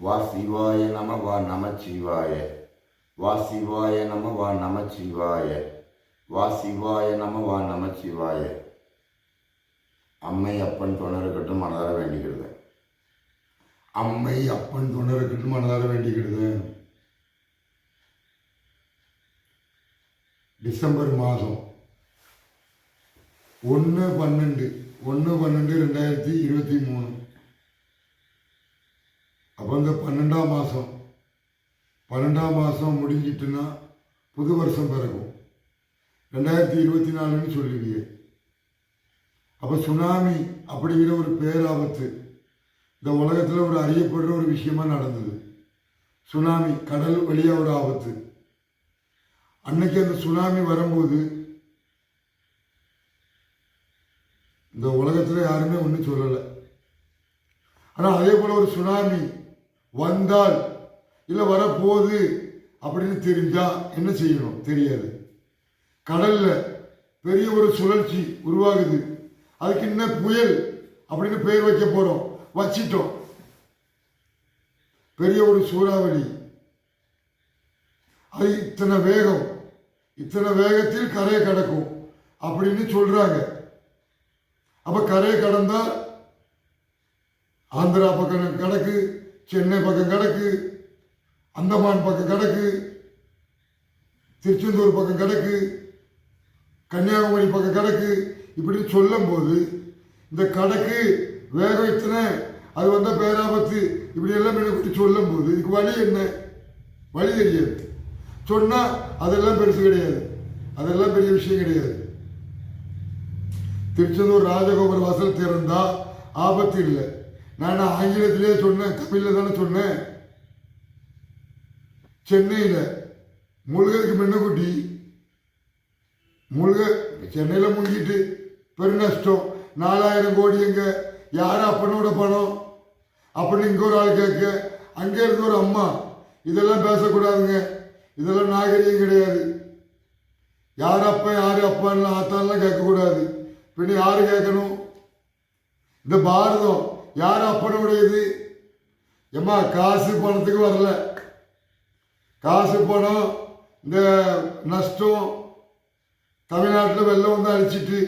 வா சிவாய நம வா நமச்சிவாய. வா சிவாய நம வா நமச்சிவாய. வா சிவாய நம வா நமச்சிவாய. அம்மை அப்பன் துணருக்கட்டும் மனதார வேண்டிக்கிறது. அம்மை அப்பன் துணருக்கட்டும் மனதார வேண்டிக்கிறது. டிசம்பர் மாதம் ஒன்று பன்னெண்டு ஒன்று பன்னெண்டு ரெண்டாயிரத்தி இருபத்தி மூணு. அப்போ இந்த பன்னெண்டாம் மாதம் பன்னெண்டாம் மாதம் முடிஞ்சிட்டுன்னா புது வருஷம் பிறக்கும் ரெண்டாயிரத்தி இருபத்தி நாலுன்னு சொல்லுவீங்க அப்போ சுனாமி அப்படிங்கிற ஒரு பேராபத்து இந்த உலகத்தில் ஒரு அறியப்படுற ஒரு விஷயமா நடந்தது. சுனாமி கடல் வழியாக ஒரு ஆபத்து. அன்னைக்கு அந்த சுனாமி வரும்போது இந்த உலகத்தில் யாருமே ஒன்றும் சொல்லலை. ஆனால் அதே போல் ஒரு சுனாமி வந்தால் இல்லை வரப்போகுது அப்படின்னு தெரிஞ்சால் என்ன செய்யணும்? தெரியாது. கடலில் பெரிய ஒரு சுழற்சி உருவாகுது. அதுக்கு என்ன புயல் அப்படின்னு பெயர் வைக்க போகிறோம் வச்சிட்டோம். பெரிய ஒரு சூறாவளி. அது இத்தனை வேகம் இத்தனை வேகத்தில் கரையை கடக்கும் அப்படின்னு சொல்கிறாங்க அப்போ கரையை கடந்தால் ஆந்திரா பக்கம் கடக்கு சென்னை பக்கம் கிடக்கு அந்தமான் பக்கம் கிடக்கு திருச்செந்தூர் பக்கம் கிடக்கு கன்னியாகுமரி பக்கம் கிடக்கு. இப்படி சொல்லும்போது இந்த கடக்கு வேக இத்தனை அது வந்த பேராபத்து. இப்படி எல்லாம் சொல்லும் சொல்லும்போது இதுக்கு வழி என்ன? வழி தெரியாது. சொன்னால் அதெல்லாம் பெருசு கிடையாது. அதெல்லாம் பெரிய விஷயம் கிடையாது. திருச்செந்தூர் ராஜகோபுர வாசல் திறந்தா ஆபத்து இல்லை. நான் ஆங்கிலத்திலே சொன்னேன் தமிழில் தானே சொன்னேன். சென்னையில் முழுகிறதுக்கு முன்னக்குட்டி முழுக சென்னையில் முழுகிட்டு பெருநஷ்டம் நாலாயிரம் கோடி எங்க யார் அப்பனோட பணம்? அப்படின்னு இங்கே ஒரு ஆள் கேட்க அங்கே இருக்க ஒரு அம்மா இதெல்லாம் பேசக்கூடாதுங்க. இதெல்லாம் நாகரிகம் கிடையாது. யார் அப்பா யார் அப்பான்னு ஆத்தான்லாம் கேட்கக்கூடாது. பின்ன யார் கேட்கணும்? இந்த பாரதம். யார் அப்பனுடையது ஏம்மா காசு பணத்துக்கு வரல. காசு பணம் இந்த நஷ்டம் தமிழ்நாட்டில் வெள்ளம் வந்து அடிச்சிட்டு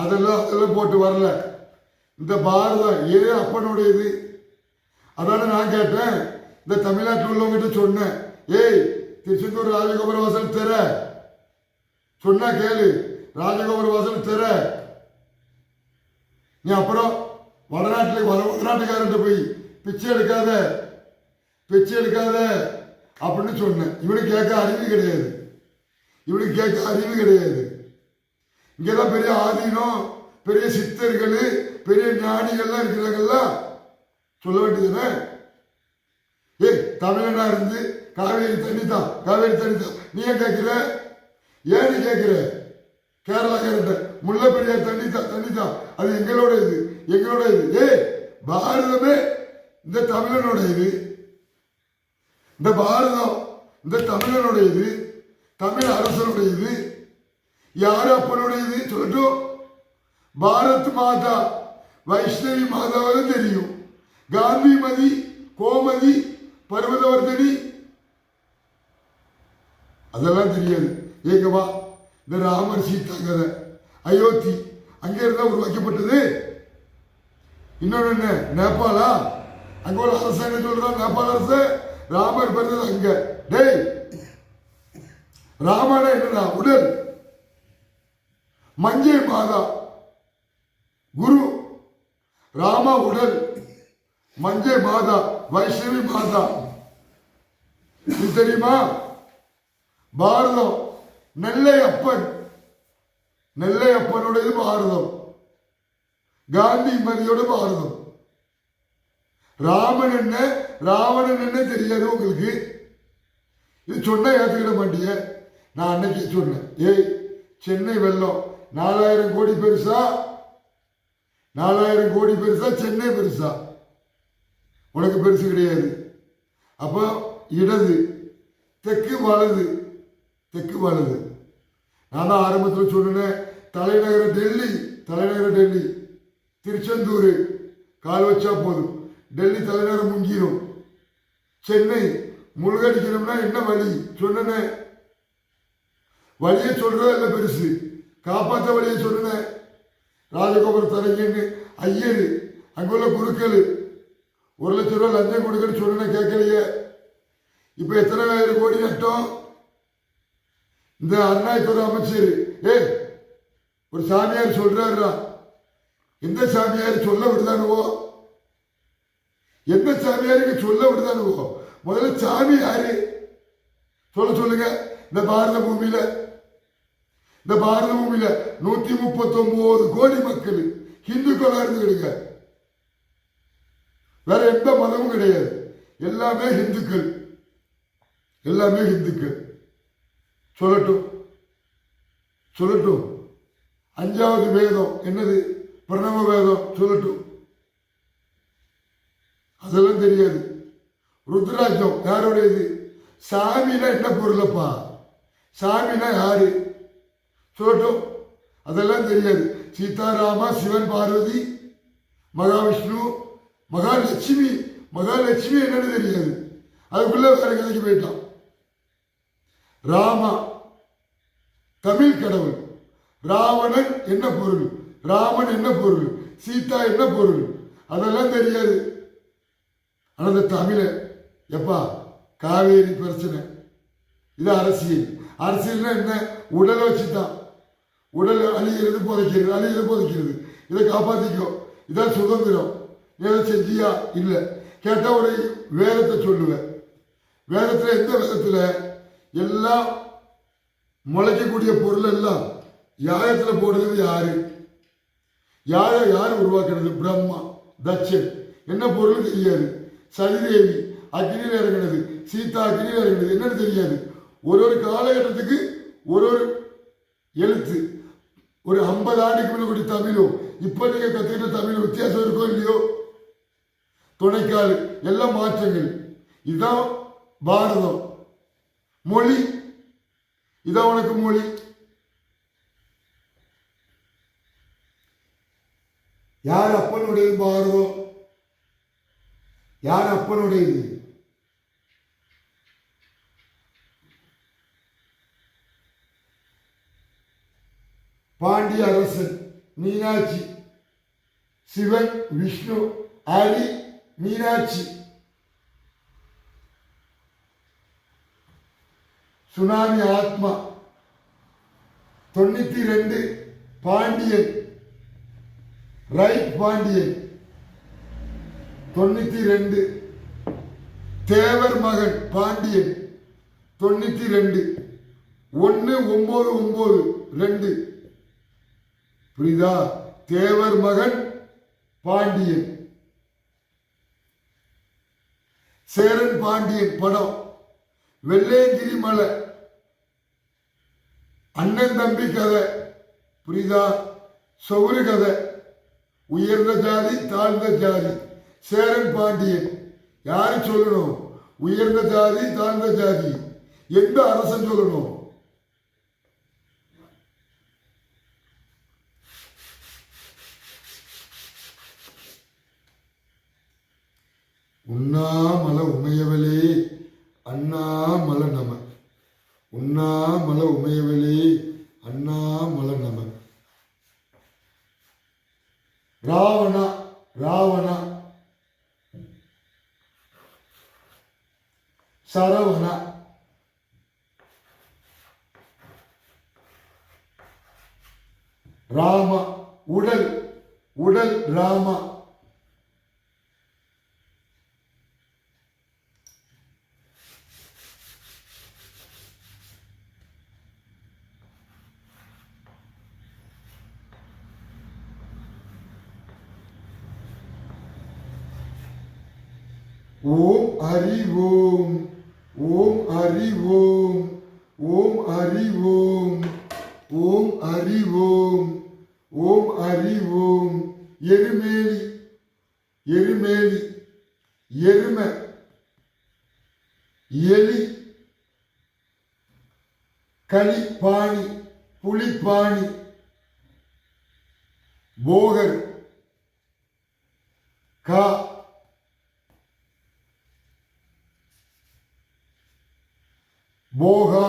அதெல்லாம் அதெல்லாம் போட்டு வரல. இந்த பாரதம் ஏ அப்பனுடையது அதான நான் கேட்டேன். இந்த தமிழ்நாட்டில் உள்ளவங்ககிட்ட சொன்னேன். ஏய் திருச்செந்தூர் ராஜகோபுர வாசல் தெர சொன்னா கேளு. ராஜகோபுர வாசல் தெர நீ அப்புறம்? வடநாட்டில் வட வடநாட்டுக்காரன்ட்ட போய் பிச்சை எடுக்காத பிச்சை எடுக்காத அப்படின்னு சொன்னேன். இவனுக்கு கேட்க அறிவு கிடையாது. இவனுக்கு கேட்க அறிவு கிடையாது. இங்கெல்லாம் பெரிய ஆதீனம் பெரிய சித்தர்கள் பெரிய ஞானிகள்லாம் இருக்கிறாங்கல்ல. சொல்ல வேண்டியதுதானே ஏய் தமிழனா இருந்து காவேரி தண்ணி தான் காவேரி தண்ணி தான் நீ ஏன் கேட்கிற? ஏன் நீ கேட்கிற? கேரளாக்காரன் முல்லை பெரியார் தண்ணி தான் தண்ணி தான் அது எங்களோட இது. எங்களோட இது. பாரதமே இந்த தமிழனோட இது. இந்த பாரதம் இந்த தமிழனோட இது. தமிழ் அரசனுடைய இது. யார் அப்பனுடையது சொல்லட்டும். பாரத் மாதா வைஷ்ணவி மாதாவது தெரியும். காந்தி மதி கோமதி பர்வதவர்தனி. அதெல்லாம் தெரியாது. ஏங்க வா இந்த ராமர் சீதா கதை அயோத்தி அங்கே இருந்தால் உருவாக்கப்பட்டது. இன்னொன்று என்ன? நேபாளா? அங்க உள்ள அரசு என்ன நேபாள அரசு? ராமர் பிறந்தது அங்க. டேய் ராமனா என்னடா? உடல். மஞ்சள் மாதா. குரு. ராம உடல். மஞ்சள் மாதா. வைஷ்ணவி மாதா. இது தெரியுமா? பாரதம். நெல்லை அப்பன் நெல்லை அப்பனுடையது பாரதம். காந்தி மதியோட பாரதம் ராமன் என்ன ராவணன் என்ன தெரியாது உங்களுக்கு? இது சொன்ன ஏற்றுக்கிட மாட்டீங்க நான் அன்னைக்கு சொன்னேன் ஏய் சென்னை வெள்ளம் நாலாயிரம் கோடி பெருசா? நாலாயிரம் கோடி பெருசா சென்னை பெருசா? உனக்கு பெருசு கிடையாது. அப்போ இடது தெற்கு வலது தெற்கு வலது. நான் தான் ஆரம்பத்தில் சொன்னேன் தலைநகர டெல்லி தலைநகர டெல்லி. திருச்செந்தூர். கால் வச்சா போதும். டெல்லி தலைநகரம் முங்கிரும். சென்னை முழுகடிக்கணும்னா என்ன வழி? சொன்னனே. வழியை சொல்றதா இல்லை பெருசு? காப்பாற்ற வழியை சொன்னேன். ராஜகோபுரம் தலைங்கன்னு ஐயர் அங்குள்ள குருக்கள் ஒரு லட்ச ரூபா லஞ்சம் கொடுக்கன்னு சொன்னேன் கேட்கலையே. இப்போ எத்தனை ஆயிரம் கோடி நட்டோம் இந்த அருணாச்சல அமைச்சர். ஏ ஒரு சாமியார் சொல்றாருடா. எந்த சாமியார் சொல்ல விடுதானுவோ? எந்த சாமியாருக்கு சொல்ல விடுதானுவோ? முதல்ல சாமி யாரு? சொல்ல சொல்லுங்க. இந்த பாரத பூமியில இந்த பாரத பூமியில நூத்தி முப்பத்தி ஒன்பது கோடி மக்கள் ஹிந்துக்களா இருந்துக்கிடுங்க வேற எந்த மதமும் கிடையாது. எல்லாமே ஹிந்துக்கள். எல்லாமே ஹிந்துக்கள். சொல்லட்டும். சொல்லட்டும். அஞ்சாவது வேதம் என்னது? பிரணவ வேதம் சொல்லட்டும். அதெல்லாம் தெரியாது. ருத்ராஜம் யாருடையது? சாமினா என்ன பொருளப்பா? சாமினா யாரு? சொல்லட்டும். அதெல்லாம் தெரியாது. சீதாராமா சிவன் பார்வதி மகாவிஷ்ணு மகாலட்சுமி மகாலட்சுமி என்னன்னு தெரியாது. அதுக்குள்ள வேற கதைக்கு போயிட்டான். ராமா தமிழ் கடவுள். ராவணன் என்ன பொருள்? ராமன் என்ன பொருள்? சீதா என்ன பொருள்? அதெல்லாம் தெரியாது. ஆனால் இந்த தமிழ எப்பா காவேரி பிரச்சனை. இது அரசியல். அரசியல்னா என்ன? உடலை வச்சுதான். உடல் அழிகிறது புதைக்கிறது. அழிகிறது புதைக்கிறது. இதை காப்பாற்றிக்கோ இதான் சுதந்திரம். நீ எதை செஞ்சியா? இல்லை. கேட்டால் ஒரு வேதத்தை சொல்லுவேன். வேதத்தில் எந்த வேதத்தில்? எல்லாம் முளைக்கக்கூடிய பொருள் எல்லாம் யாகத்தில் போடுறது யாரு? யாரை யார் உருவாக்குறது பிரம்மா தட்சன் என்ன பொருள் தெரியாது. சதிதேவி அக்னியில் இறங்கினது சீதா அக்னியில் இறங்கினது. என்னன்னு தெரியாது. ஒரு ஒரு காலகட்டத்துக்கு ஒரு ஒரு எழுத்து. ஒரு ஐம்பது ஆண்டுக்கு முன்னாடி தமிழும் இப்போ நீங்கள் கத்துக்கிட்ட தமிழ் வித்தியாசம் இருக்கோ இல்லையோ? துணைக்கால் எல்லாம் மாற்றங்கள். இதுதான் பாரதம். மொழி. இதான் உனக்கு மொழி. யார் அப்பனுடையது பாரதம் யார் அப்பனுடையது? பாண்டிய அரசன் மீனாட்சி சிவன் விஷ்ணு அலி மீனாட்சி. சுனாமி ஆத்மா. தொண்ணூத்தி ரெண்டு பாண்டியன். ரைட் பாண்டியன் தொண்ணூற்றி ரெண்டு தேவர் மகன் பாண்டியன். தொண்ணூற்றி ரெண்டு ஒன்று ஒம்பது ஒம்பது ரெண்டு. புரியுதா? தேவர் மகன் பாண்டியன். சேரன் பாண்டியன் படம். வெள்ளையங்கிரி மலை. அண்ணன் தம்பி கதை. புரியுதா? சொகுரு கதை. உயர்ந்த ஜாதி தாழ்ந்த ஜாதி. சேரன் பாண்டியன் யாரு சொல்லணும்? உயர்ந்த ஜாதி தாழ்ந்த ஜாதி. எந்த அரசன் சொல்லணும்? உண்ணாமல உமையவளே அண்ணாமல நம உண்ணாமல உமையவளே அண்ணாமல நம ராவணா ராவணா சரவணா ராம உடல் உடல் ராமா ஓம் அறிவோம் ஓம் ஓம் ஓம் ஓம் ஓம் ஓம் ஓம் ஓம் ஓம் எருமேலி எருமேலி எருமை எலி களிப்பாணி புலிப்பாணி போகர் கா போகா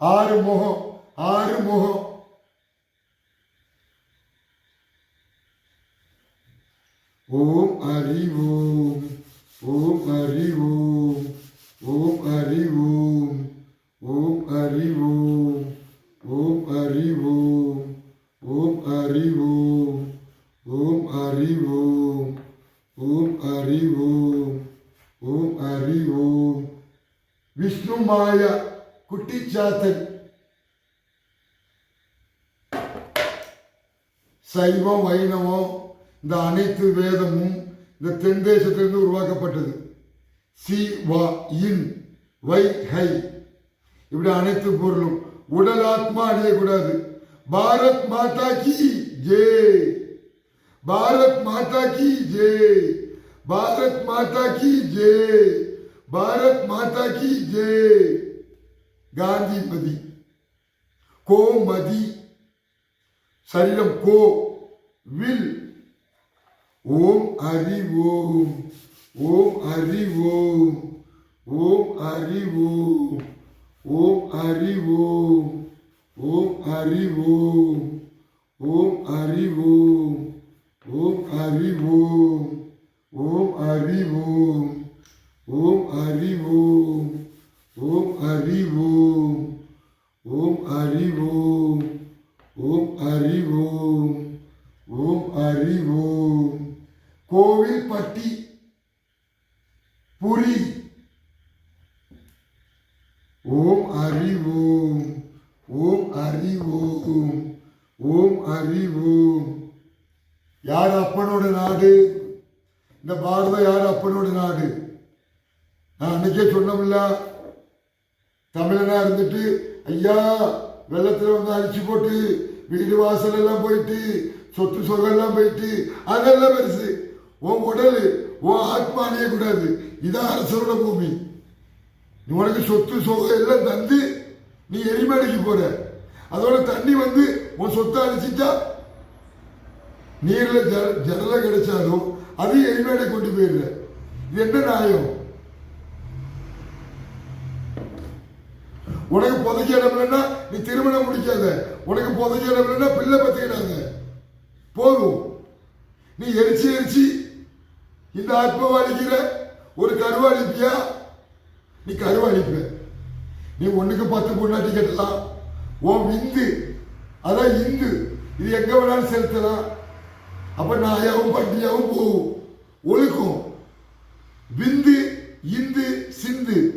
ஆறு முகம் ஆறு முகம் குட்டிச்சாத்தன் சைவம் வைணவம் இந்த அனைத்து வேதமும் இந்த தென் தேசத்திலிருந்து உருவாக்கப்பட்டது. சி வா இன் வை ஹை. இப்படி அனைத்து பொருளும். உடல் ஆத்மா அடையக்கூடாது பாரத் மாதா கி ஜே. பாரத் மாதா கி ஜே. பாரத் மாதா கி ஜே. பாரத் மாதா கி ஜே. காந்திமதி கோமதி சரீரம் கோ. வில். ஓம் ஹரி ஓம் ஓம் ஹரி ஓம் ஓம் ஹரி ஓம் ஓம் ஹரி ஓம் ஓம் ஹரி ஓம் ஓம் ஹரி ஓம் ஓம் ஹரி ஓம் ஓம் ஹரி ஓம் ஓம் ஹரி ஓம் ஓம் அறிவோம் ஓம் அறிவோம் ஓம் அறிவோம் ஓம் அறிவோம் கோவில்பட்டி புரி. ஓம் அறிவோம் ஓம் அறிவோம் ஓம் அறிவோம் யார் அப்பனோட நாடு? இந்த பாரதம் யார் அப்பனோட நாடு? நான் அன்னைக்கே சொன்னமில்ல. தமிழனா இருந்துட்டு ஐயா வெள்ளத்துல வந்து அரிச்சு போட்டு வீடு வாசல் எல்லாம் போயிட்டு சொத்து சொகெல்லாம் போயிட்டு அதெல்லாம் பெருசு. உன் உடல் உன் ஆத்மா கூடாது இதான் அரசரோட பூமி. நீ உனக்கு சொத்து சொகம் எல்லாம் தந்து நீ எரிமலைக்கு போற. அதோட தண்ணி வந்து உன் சொத்தை அழிச்சிட்டா நீர்ல ஜல ஜலம் கிடைச்சாலும் அது எரிமேடை கொண்டு போயிடுற. இது என்ன நியாயம்? உனக்கு புதைக்க இடம் இல்லைன்னா நீ திருமணம் முடிக்காத. உனக்கு புதைக்க இடம் இல்லைன்னா பிள்ளை பத்திக்கிடாத போதும். நீ எரிச்சு எரிச்சு இந்த ஆத்மாவை அழிக்கிற ஒரு கருவா அழிப்பியா நீ கருவா அழிப்ப நீ ஒன்றுக்கு பத்து பொண்ணாட்டி கட்டலாம் ஓம் விந்து. அதான் இந்து. இது எங்க வேணாலும் செலுத்தலாம். அப்ப நாயாவும் பட்டியாவும் போகும். ஒழுக்கும். விந்து இந்து சிந்து.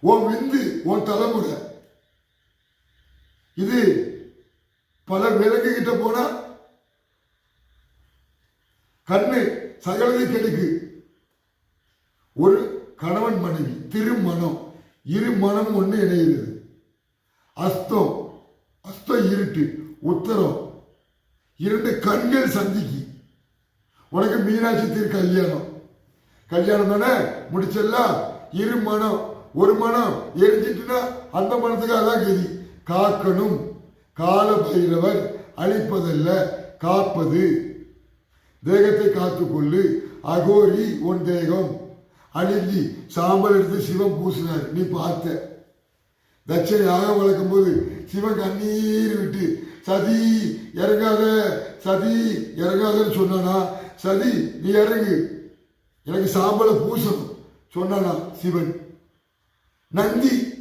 உன் விந்து உன் தலைமுறை. இது பல விலங்கு கிட்ட போனா கண்ணு சகலதை கெடுக்கு. ஒரு கணவன் மனைவி திருமணம். இரு மனம் ஒன்று இணைகிறது. அஸ்தம் அஸ்தம் இருட்டு உத்தரம். இரண்டு கண்கள் சந்திக்கு. உனக்கு மீனாட்சி திரு கல்யாணம். கல்யாணம் தானே? முடிச்செல்லாம் இரு மனம். ஒரு மனம் எரிஞ்சிட்டுனா அந்த மனத்துக்கு அதான் கதி. காக்கணும். கால பைரவர் அழிப்பதல்ல காப்பது. தேகத்தை காத்துக்கொள்ளு. அகோரி உன் தேகம். அழிஞ்சி சாம்பல் எடுத்து சிவன் பூசினார். நீ பார்த்த. தட்சணை யாக வளர்க்கும் போது சிவன் கண்ணீர் விட்டு சதி இறங்காத சதி இறங்காதன்னு சொன்னானா? சதி நீ இறங்கு. எனக்கு சாம்பலை பூசணும். சொன்னானா சிவன். நந்தி.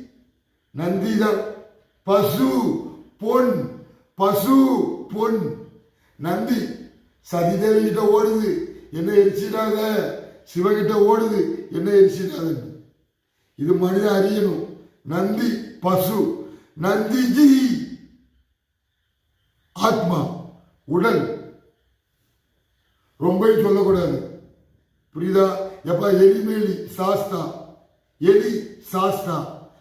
நந்தி தான் பசு பொன் பசு பொன். நந்தி சதிதேவி கிட்ட ஓடுது. என்ன எரிச்சிடாத. சிவகிட்ட ஓடுது. என்ன எரிச்சிடாதன்னு இது மனிதன் அறியணும் நந்தி பசு. நந்திஜி. ஆத்மா உடல். ரொம்ப சொல்லக்கூடாது. புரியுதா? எப்பா எலிமேலி சாஸ்தா. எலி சாஸ்தா.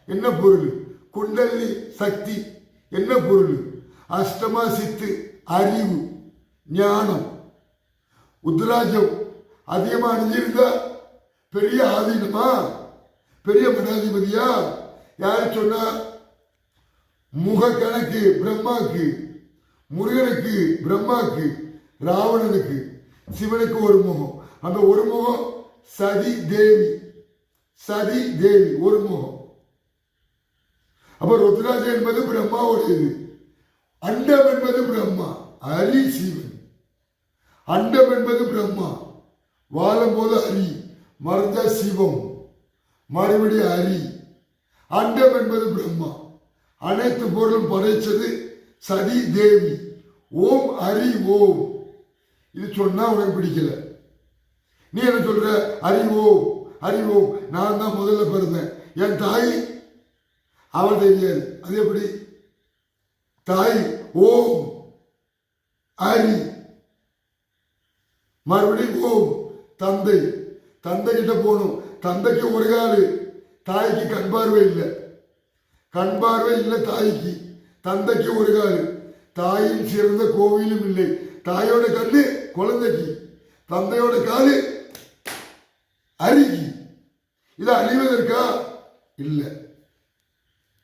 என்ன பொருள்? குண்டலி சக்தி. என்ன பொருள்? அஷ்டமா சித்து அறிவு ஞானம். உத்ராஜம். அதிகமாக அணிஞ்சிருந்தா பெரிய ஆதீனமா? பெரிய மடாதிபதியா யார் சொன்னா? முக கணக்கு பிரம்மாக்கு முருகனுக்கு பிரம்மாக்கு ராவணனுக்கு சிவனுக்கு ஒரு முகம். அந்த ஒரு முகம் சதி தேவி. சதி தேவி ஒரு முகம். அப்ப ருத்ராஜ் என்பது பிரம்மாவுடையது அண்டம் என்பது பிரம்மா ஹரி சிவன். அண்டம் என்பது பிரம்மா வாழும்போது ஹரி மறந்த சிவம் மறுபடியும் ஹரி அண்டம் என்பது பிரம்மா அனைத்து பொருளும் படைச்சது சதி தேவி. ஓம் ஹரி ஓம். இது சொன்னா உனக்கு பிடிக்கல. நீ என்ன சொல்ற? ஹரி ஓம். அறிவோம். நான் தான் முதல்ல பிறந்தேன். என் தாய் அவள் தெரியாது அது எப்படி? தாய் ஓம் ஹரி மறுபடியும் ஓம் தந்தை. தந்தை கிட்ட போகணும். தந்தைக்கு ஒரு காலு. தாய்க்கு கண் பார்வை இல்லை. கண் பார்வை இல்லை தாய்க்கு. தந்தைக்கு ஒரு காலு. தாயின் சிறந்த கோவிலும் இல்லை. தாயோட கண்ணு குழந்தைக்கு. தந்தையோட காலு அருகி. இதை அழிவதற்கா? இல்லை.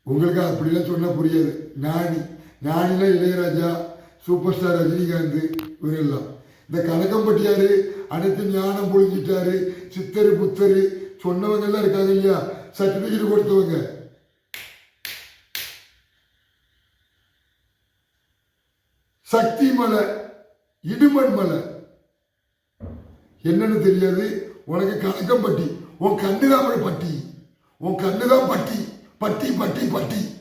உங்களுக்கு அப்படிலாம் சொன்னால் புரியாது. நாணி. நாணிலாம் இளையராஜா சூப்பர் ஸ்டார் ரஜினிகாந்த் இவரெல்லாம். இந்த கணக்கம்பட்டியாரு அனைத்து ஞானம் பொழிஞ்சிட்டாரு சித்தரு புத்தர் சொன்னவங்க எல்லாம் இருக்காங்க இல்லையா? சர்டிஃபிகேட் கொடுத்தவங்க. சக்தி மலை இடுமன் மலை. என்னன்னு தெரியாது. உனக்கு கணக்கம் பட்டி. உன் கண்ணு தான் பட்டி. உன் கண்ணு தான் பட்டி. பட்டி பட்டி பட்டி.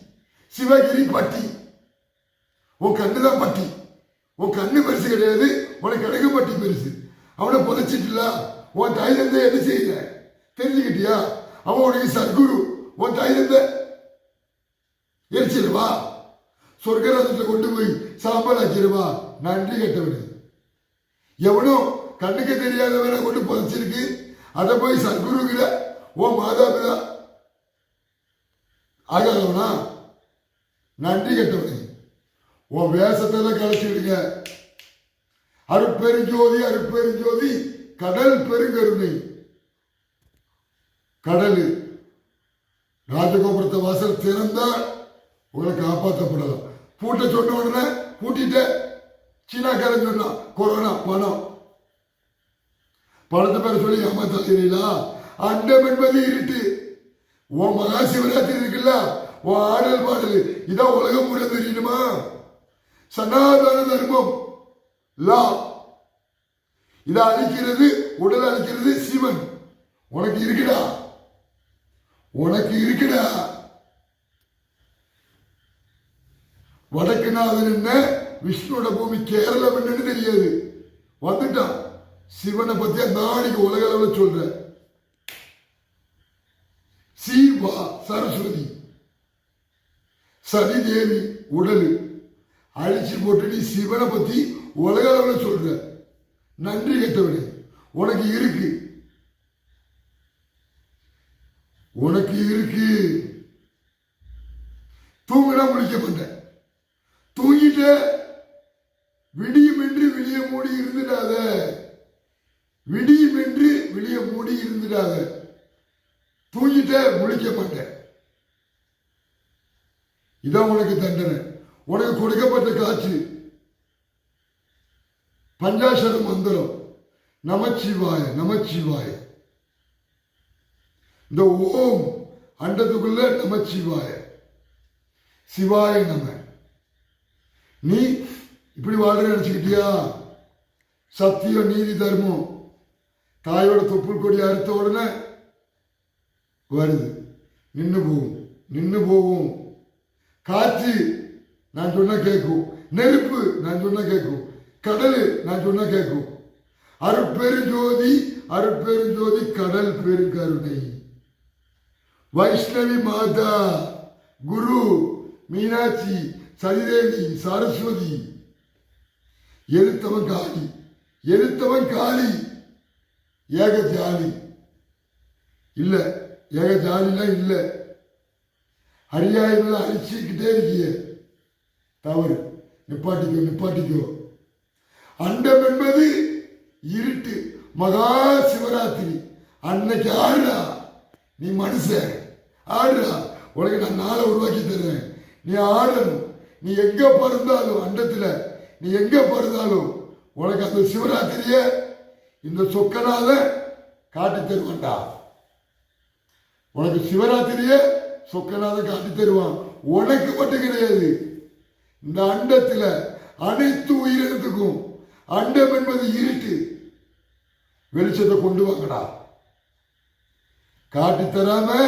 சிவகிரி பட்டி. உன் கண்ணு தான் பட்டி. உன் கண்ணு பெருசு கிடையாது. உனக்கு கணக்கு பட்டி பெருசு. அவனை புதைச்சிட்டுல உன் தாய் தந்தை என்ன செய்யல? தெரிஞ்சுக்கிட்டியா? அவன் உனக்கு சத்குரு. உன் தாய் தந்தை. எரிச்சிருவா சொர்க்கராஜத்தை கொண்டு போய் சாம்பல் ஆக்கிடுவா நன்றி கெட்டவனு. எவனும் கண்ணுக்கு தெரியாதவரை கொண்டு புதைச்சிருக்கு. அதை போய் சத்குருங்கிற ஓ மாதாபிதா. ஆகாதவனா? நன்றி கெட்டவனே. உன் வேஷத்தெல்லாம் கலைச்சிடுங்க அருட்பெருஞ்சோதி அருட்பெருஞ்சோதி கடல் பெருங்கருணை. கடல் ராஜகோபுரத்தை வாசல் திறந்தா உங்களை காப்பாற்றப்படலாம் பூட்ட சொன்ன உடனே பூட்டிட்ட. சீனாக்காரன் சொன்னான் கொரோனா பணம். பணத்தை பேர் சொல்லி ஏமாத்தா தெரியலா அண்டம் என்பது இருட்டு. உன் மகா சிவராத்திரி இருக்குல்ல? உன் ஆடல் பாடல். இதான் உலகம் முறை தெரியணுமா சனாதன தர்மம். லா. இதை அழிக்கிறது உடல் அழிக்கிறது சிவன் உனக்கு இருக்குடா. உனக்கு இருக்குடா. வடக்குநாதன் என்ன? விஷ்ணுவோட பூமி கேரளம் என்னன்னு தெரியாது. வந்துட்டான். சிவனை பத்தி நாளைக்கு உலக அளவில் சொல்ற சீவா சரஸ்வதி சதிதேவி உடல். அழிச்சு போட்டு நீ சிவனை பத்தி உலக அளவில் சொல்ற நன்றி கெட்டவனே உனக்கு இருக்கு. உனக்கு இருக்கு. தூங்கினா முடிக்க மாட்டேன். தூங்கிட்ட விடியும் என்று வெளியே மூடி இருந்துடாத. விடியும் என்று வெளியே மூடி இருந்துடாத. தூங்கிட்ட முழிக்க மாட்டேன் இதான் உனக்கு தண்டனை. உனக்கு கொடுக்கப்பட்ட காட்சி. பஞ்சாசர மந்திரம். நமச்சிவாய நமச்சிவாய. இந்த ஓம் அண்டத்துக்குள்ள நமச்சிவாய. சிவாய நம. நீ இப்படி வாழ்ற நினைச்சுக்கிட்டியா? சத்தியம் நீதி தர்மம். தாயோட தொப்புள் கொடி அறுத்த உடனே வருது. நின்று போகும் நின்று போகும். காற்று நான் சொன்னா கேட்கும் நெருப்பு நான் சொன்னா கேட்கும் கடல் நான் சொன்னா கேட்கும் அருட்பெருஞ்சோதி அருட்பெருஞ்சோதி கடல் பெருங்கருணை. வைஷ்ணவி மாதா குரு மீனாட்சி சதிதேவி சரஸ்வதி. எழுத்தவன் காளி எழுத்தவன் காளி. ஏக ஜாலி இல்லை ஏக ஜாதிலாம் இல்லை. அரியாயிரம் அரிச்சிக்கிட்டே இருக்கிய. தவறு. நிப்பாட்டிக்கோ நிப்பாட்டிக்கோ. அண்டம் என்பது இருட்டு. மகா சிவராத்திரி. அன்னைக்கு ஆடுறா. நீ மனுஷன் ஆடுறா. உனக்கு நான் நாளை உருவாக்கி தர்றேன் நீ ஆடணும். நீ எங்க பிறந்தாலும் அண்டத்துல நீ எங்க பிறந்தாலும் உனக்கு அந்த சிவராத்திரியை இந்த சொக்கனால காட்டி தருவான்டா. உனக்கு சிவராத்திரியே சொக்கநாத காட்டி தருவான். உனக்கு மட்டும் கிடையாது. இந்த அண்டத்தில் அனைத்து உயிரினத்துக்கும் அண்டம் என்பது இருட்டு. வெளிச்சத்தை கொண்டு வாங்கடா. காட்டி தராம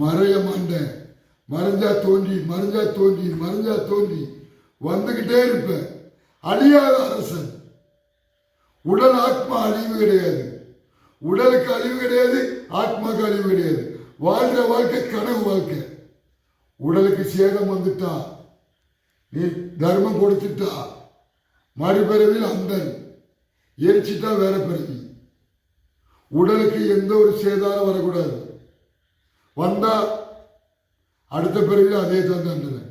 மறைய மாட்டேன். மறைஞ்சா தோன்றி மறைஞ்சா தோன்றி மறைஞ்சா தோன்றி. வந்துகிட்டே இருப்பேன். அழியாத அரசன். உடல் ஆத்மா அழிவு கிடையாது. உடலுக்கு அழிவு கிடையாது ஆத்மாக்கு அழிவு கிடையாது. வாழ்ற வாழ்க்கை கனவு வாழ்க்கை. உடலுக்கு சேதம் வந்துட்டா நீ தர்மம் கொடுத்துட்டா மறுபிறவில் அந்தன் எரிச்சிட்டா வேற பிறவி. உடலுக்கு எந்த ஒரு சேதாரம் வரக்கூடாது. வந்தா அடுத்த பிறவியில் அதே தான் தண்டனை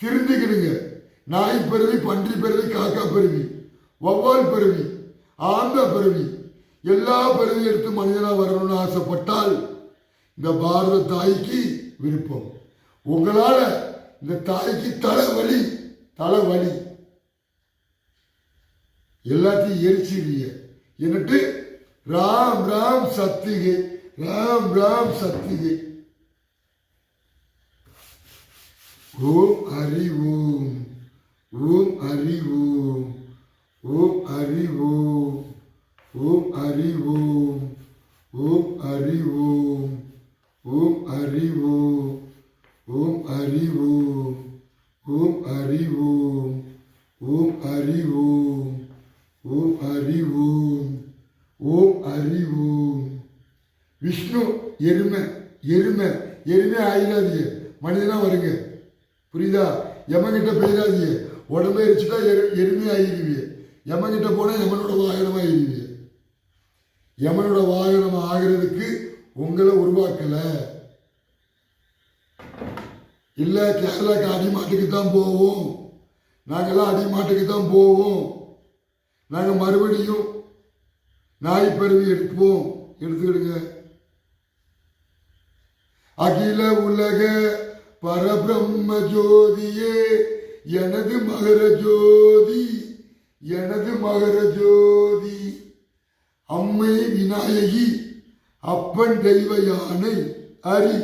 திருந்திக்கிடுங்க. நாய் பிறவி பன்றி பிறவி காக்கா பிறவி வவ்வால் பிறவி. ஆந்த பிறவி. எல்லா பிறவி எடுத்து மனிதனாக வரணும்னு ஆசைப்பட்டால் இந்த பாரத தாய்க்கு விருப்பம். உங்களால் இந்த தாய்க்கு தலைவலி தலைவலி. எல்லாத்தையும் எரிச்சிடுங்க என்னட்டு? ராம் ராம் சத்திகை ராம் ராம் சத்திகை. ஓம் ஹரி ஓம். ஓம் ஹரி ஓம். ஓம் அறிவோம் ஓம் ஓம் ஓம் அறிவோம் ஓம் ஓம் ஓம் ஓம் ஓம் ஓம் ஓம் ஓம் ஓம் ஓம் ஓம் ஓம் ஓம் விஷ்ணு எருமை எருமை எருமை ஆயிடாதீங்க மனிதனா வருங்க. புரியுதா? எமன்கிட்ட போயிடாதீங்க உடம்பு எரிச்சுட்டா எரு எருமை ஆகிடுவீங்க எமன்கிட்ட போனால் எமனோட வாகனமாக ஆகிடுவீங்க எமனோட வாகனம் ஆகிறதுக்கு உங்களை உருவாக்கலை. இல்லை கேரளாக்கு அடிமாட்டுக்கு தான் போவோம். நாங்கள்லாம் அடிமாட்டுக்கு தான் போவோம். நாங்கள் மறுபடியும் நாய் பருவி எடுப்போம். எடுத்துக்கிடுங்க. அகில உலக பரபிரம்ம ஜோதியே எனது மகர ஜோதி. எனது மகர ஜோதி அம்மை விநாயகி அப்பன் தெய்வ யானை அறி